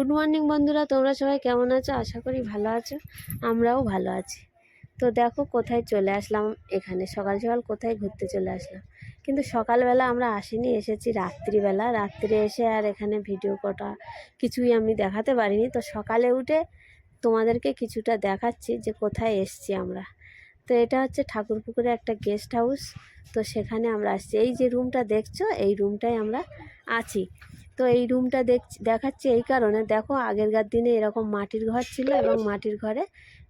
Good morning বন্ধুরা, তোমরা সবাই কেমন আছো? আশা করি ভালো আছো, আমরাও ভালো আছি। তো দেখো কোথায় চলে আসলাম এখানে, সকাল সকাল কোথায় ঘুরতে চলে আসলাম। কিন্তু সকালবেলা আমরা আসিনি, এসেছি রাত্রিবেলা। রাত্রে এসে আর এখানে ভিডিও কটা কিছুই আমি দেখাতে পারিনি। তো সকালে উঠে তোমাদেরকে কিছুটা দেখাচ্ছি যে কোথায় এসছি আমরা। তো এটা হচ্ছে ঠাকুরপুকুরে একটা গেস্ট হাউস তো সেখানে আমরা আসছি। এই যে রুমটা দেখছ, এই রুমটাই আমরা আছি। তো এই রুমটা দেখ, দেখাচ্ছি এই কারণে। দেখো আগেরকার দিনে এরকম মাটির ঘর ছিল এবং মাটির ঘরে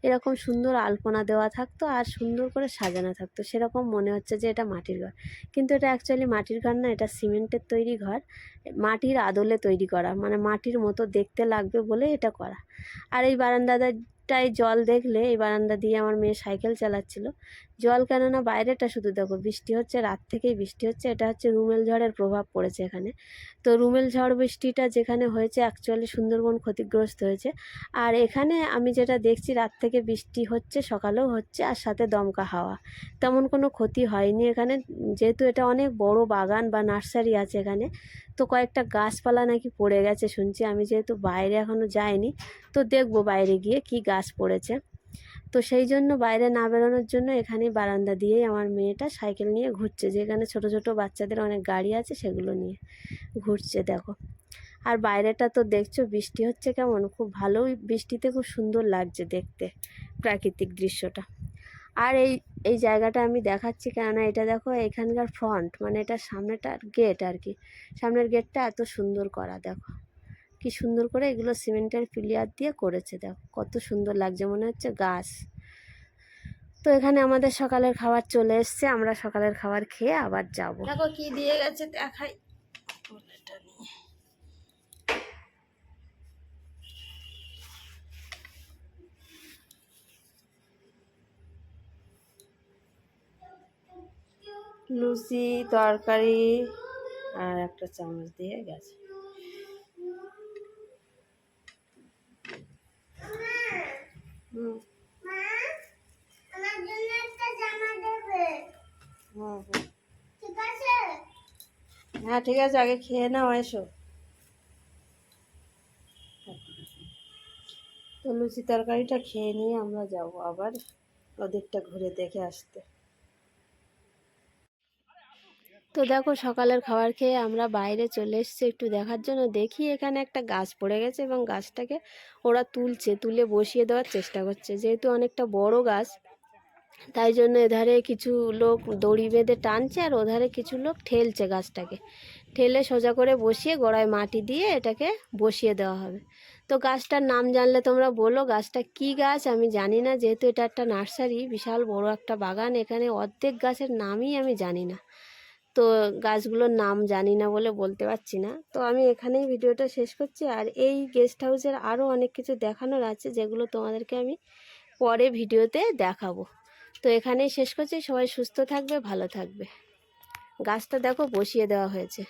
এরকম সুন্দর আলপনা দেওয়া থাকতো আর সুন্দর করে সাজানো থাকতো। সেরকম মনে হচ্ছে যে এটা মাটির ঘর। কিন্তু এটা অ্যাকচুয়ালি মাটির ঘর না, এটা সিমেন্টের তৈরি ঘর। মাটির আদলে তৈরি করা। মানে মাটির মতো দেখতে লাগবে বলে এটা করা। আর এই বারান্দাটায় জল দেখলে, এই বারান্দা দিয়ে আমার মেয়ে সাইকেল চালাচ্ছিল। জল কেননা বাইরেটা শুধু দেখো, বৃষ্টি হচ্ছে, রাত থেকেই বৃষ্টি হচ্ছে, এটা হচ্ছে রুমেল ঝড়ের প্রভাব পড়েছে এখানে। তো রুমেল ঝড় বৃষ্টিটা যেখানে হয়েছে অ্যাকচুয়ালি সুন্দরবন ক্ষতিগ্রস্ত হয়েছে। আর এখানে আমি যেটা দেখছি, রাত থেকে বৃষ্টি হচ্ছে, সকালেও হচ্ছে, আর সাথে দমকা হাওয়া। তেমন কোনো ক্ষতি হয়নি এখানে, যেহেতু এটা অনেক বড় বাগান বা নার্সারি আছে এখানে, তো কয়েকটা গাছপালা নাকি পড়ে গেছে শুনছি, আমি যেহেতু বাইরে এখনও যাইনি, তো দেখব বাইরে গিয়ে কি গাছ পড়েছে। তো সেই জন্য বাইরে না বেরোনোর জন্য এখানে বারান্দা দিয়েই আমার মেয়েটা সাইকেল নিয়ে ঘুরছে, যেখানে ছোট ছোট বাচ্চাদের অনেক গাড়ি আছে সেগুলো নিয়ে ঘুরছে, দেখো। আর বাইরেটা তো দেখছ, বৃষ্টি হচ্ছে কেমন? খুব ভালোই বৃষ্টিতে খুব সুন্দর লাগছে দেখতে প্রাকৃতিক দৃশ্যটা। আর এই এই জায়গাটা আমি দেখাচ্ছি কেননা এটা দেখো এখানকার ফ্রন্ট মানে এটা সামনেটার গেট আর কি। সামনের গেটটা এত সুন্দর করা, দেখো। কি সুন্দর করে এগুলো সিমেন্টের পিলিয়ার দিয়ে করেছে, দেখ। কত সুন্দর লাগছে, মনে হচ্ছে গাছ। তো এখানে আমাদের সকালের খাবার চলে এসছে, আমরা সকালের খাবার খেয়ে আবার যাব। দেখো কি দিয়ে গেছে, দেখাই। লুচি, তরকারি আর একটা চামচ দিয়ে গেছে। হ্যাঁ ঠিক আছে, আগে খেয়ে নাও, এসো। তো লুচি তরকারিটা খেয়ে নিয়ে আমরা যাব আবার ওদিকটা ঘুরে দেখে আসতে। তো দেখো, সকালের খাবার খেয়ে আমরা বাইরে চলে এসেছি একটু দেখার জন্য। দেখি এখানে একটা গাছ পড়ে গেছে এবং গাছটাকে ওরা তুলছে, তুলে বসিয়ে দেওয়ার চেষ্টা করছে। যেহেতু অনেকটা বড় গাছ তাই জন্য এধারে কিছু লোক দড়ি বেঁধে টানছে আর ওধারে কিছু লোক ঠেলছে গাছটাকে। ঠেলে সোজা করে বসিয়ে গোড়ায় মাটি দিয়ে এটাকে বসিয়ে দেওয়া হবে। তো গাছটার নাম জানলে তোমরা বলো, গাছটা কি গাছ? আমি জানি না, যেহেতু এটা একটা নার্সারি, বিশাল বড় একটা বাগান, এখানে অর্ধেক গাছের নামই আমি জানি না। তো গাছগুলোর নাম জানি না বলে বলতে পারছি না। তো আমি এখানেই ভিডিওটা শেষ করছি। আর এই গেস্ট হাউসের আরও অনেক কিছু দেখানোর আছে, যেগুলো তোমাদেরকে আমি পরে ভিডিওতে দেখাবো। তো এখানেই শেষ করছি। সবাই সুস্থ থাকবে ভালো থাকবে। গাছটা দেখো বসিয়ে দেওয়া হয়েছে।